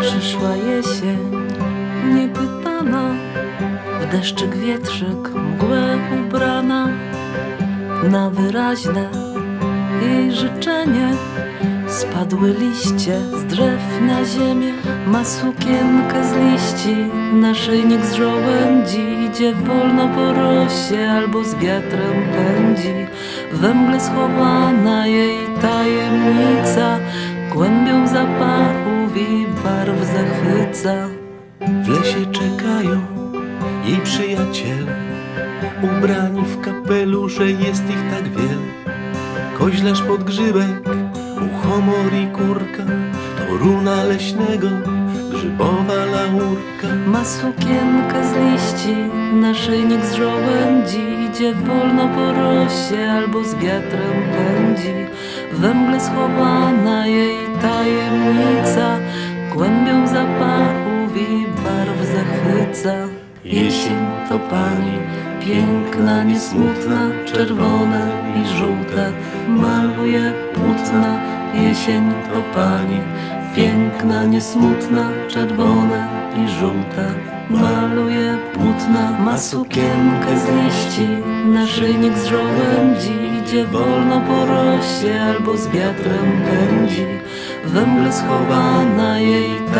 Przyszła jesień, niepytana, w deszczyk wietrzyk, mgłę ubrana. Na wyraźne jej życzenie spadły liście z drzew na ziemię. Ma sukienkę z liści, naszyjnik z żołędzi, idzie wolno po rosie albo z wiatrem pędzi. We mgle schowana jej tajemnica, głębią barw W lesie czekają jej przyjaciele Ubrani w kapelusze jest ich tak wiele. Koźlarz podgrzybek, uchomor i kurka To runa leśnego, grzybowa laurka. Ma sukienkę z liści, naszyjnik z żołędzi Idzie wolno po rosie albo z wiatrem pędzi. We mgle schowana jej tajemnica Jesień to pani, piękna, niesmutna Czerwone i żółte, maluje płótna Jesień to pani, piękna, niesmutna Czerwone i żółte, maluje płótna Ma sukienkę z liści, naszyjnik z żołędzi Idzie wolno po rosie albo z wiatrem pędzi. We mgle schowana jej tajemnica